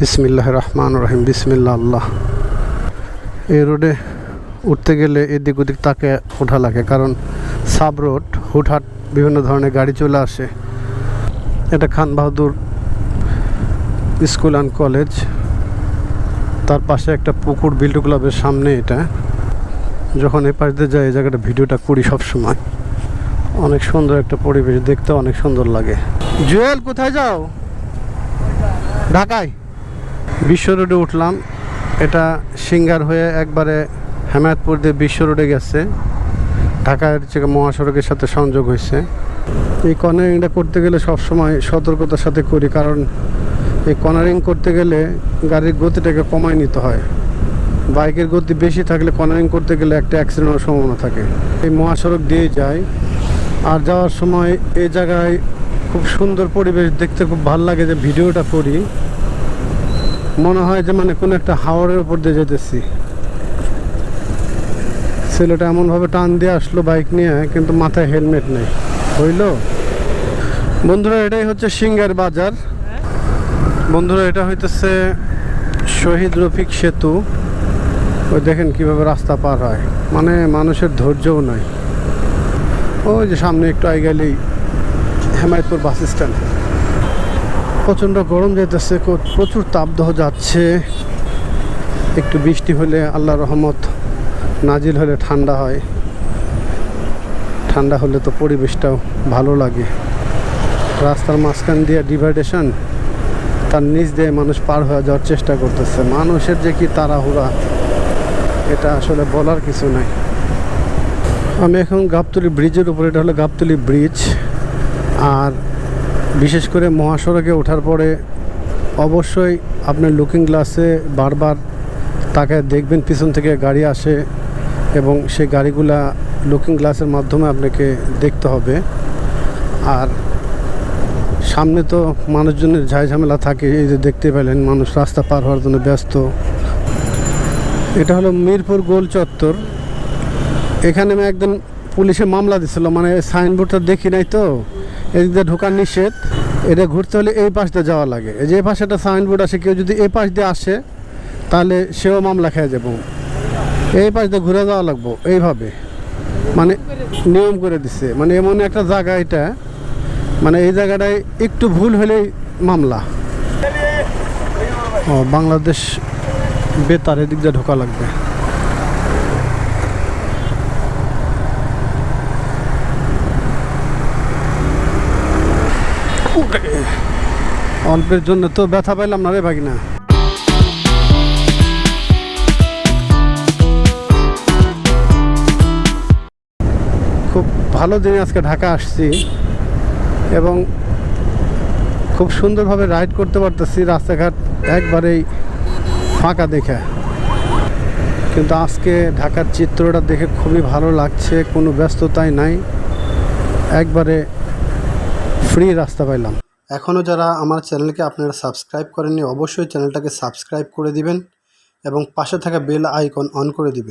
বিসমিল্লাহ রহমান রহিম বিসমিল্লা আল্লাহ এই রোডে উঠতে গেলে এদিক ওদিক তাকে ওঠা লাগে, কারণ সাব রোড, হুটহাট বিভিন্ন ধরনের গাড়ি চলে আসে। এটা Khan Bahadur school and college. তার পাশে একটা পুকুর বিল্ডু ক্লাবের সামনে এটা। যখন এ পাশ দিয়ে যায়, এই জায়গাটা ভিডিওটা করি সব সময়। অনেক সুন্দর একটা পরিবেশ, দেখতে অনেক সুন্দর লাগে। জুয়েল, কোথায় যাও? ঢাকায়। বিশ্ব রোডে উঠলাম। এটা সিঙ্গার হয়ে একবারে হেমায়তপুর দিয়ে বিশ্ব রোডে গেছে। ঢাকার যে মহাসড়কের সাথে সংযোগ হয়েছে। এই কর্নারিংটা করতে গেলে সবসময় সতর্কতার সাথে করি, কারণ এই কর্নারিং করতে গেলে গাড়ির গতিটাকে কমায় নিতে হয়। বাইকের গতি বেশি থাকলে কর্নারিং করতে গেলে একটা অ্যাক্সিডেন্ট হওয়ার সম্ভাবনা থাকে। এই মহাসড়ক দিয়ে যায়। আর যাওয়ার সময় এই জায়গায় খুব সুন্দর পরিবেশ, দেখতে খুব ভালো লাগে যে ভিডিওটা করি। মনে হয় যে মানে কোনো একটা হাওড়ের উপর দিয়ে যেতেছি ছেলেটা এমনভাবে টান দিয়ে আসলো বাইক নিয়ে, কিন্তু মাথায় হেলমেট নেই। হইল? বন্ধুরা, এটাই হচ্ছে সিঙ্গার বাজার। বন্ধুরা, এটা হইতেছে শহীদ রফিক সেতু। ওই দেখেন কীভাবে রাস্তা পার হয়। মানে মানুষের ধৈর্যও নাই। ওই যে সামনে একটু আই গেলেই হেমায়তপুর বাস স্ট্যান্ড। প্রচণ্ড গরম যেতেছে প্রচুর তাপদাহ যাচ্ছে। একটু বৃষ্টি হলে আল্লাহ রহমত, নাজিল হলে ঠান্ডা হয়। ঠান্ডা হলে তো পরিবেশটাও ভালো লাগে। রাস্তার মাঝখান দিয়ে ডিভাইডেশন, তার নিচ দিয়ে মানুষ পার হয়ে যাওয়ার চেষ্টা করতেছে। মানুষের যে কি তাড়াহুড়া, এটা আসলে বলার কিছু নাই। আমি এখন গাবতলি ব্রিজের উপরে, এটা হলো গাবতলি ব্রিজ। আর বিশেষ করে মহাসড়কে ওঠার পরে অবশ্যই আপনার লুকিং গ্লাসে বারবার তাকে দেখবেন, পিছন থেকে গাড়ি আসে এবং সেই গাড়িগুলা লুকিং গ্লাসের মাধ্যমে আপনাকে দেখতে হবে। আর সামনে তো মানুষজনের ঝামেলা থাকে, এই যে দেখতে পেলেন মানুষ রাস্তা পার হওয়ার জন্য ব্যস্ত। এটা হলো মিরপুর গোল চত্বর। এখানে আমি একদিন পুলিশে মামলা দিছিল মানে সাইনবোর্ডটা দেখি নাই তো? এদিক দিয়ে ঢোকার নিষেধ, এটা ঘুরতে হলে এই পাশ দিয়ে যাওয়া লাগে। এই যে এই পাশে একটা সাইনবোর্ড আসে, কেউ যদি এই পাশ দিয়ে আসে, তাহলে সেও মামলা খেয়ে যাব। এই পাশ দিয়ে ঘুরে যাওয়া লাগবো, এইভাবে। মানে নিয়ম করে দিছে। মানে এমন একটা জায়গা এটা মানে এই জায়গাটায় একটু ভুল হলেই মামলা। ও, বাংলাদেশ বেতার এদিক দিয়ে ঢোকা লাগবে। অল্পের জন্য তো ব্যথা পাইলাম না রে ভাগিনা। খুব ভালো দিনে আজকে ঢাকা আসছি এবং খুব সুন্দরভাবে রাইড করতে পারতেছি রাস্তাঘাট একবারেই ফাঁকা দেখে। কিন্তু আজকে ঢাকার চিত্রটা দেখে খুবই ভালো লাগছে, কোনো ব্যস্ততাই নাই। একবারে ফ্রি রাস্তা পাইলাম। এখনও যারা আমার চ্যানেলকে আপনারা সাবস্ক্রাইব করেননি, অবশ্যই চ্যানেলটাকে সাবস্ক্রাইব করে দিবেন এবং পাশে থাকা বেল আইকন অন করে দিবেন।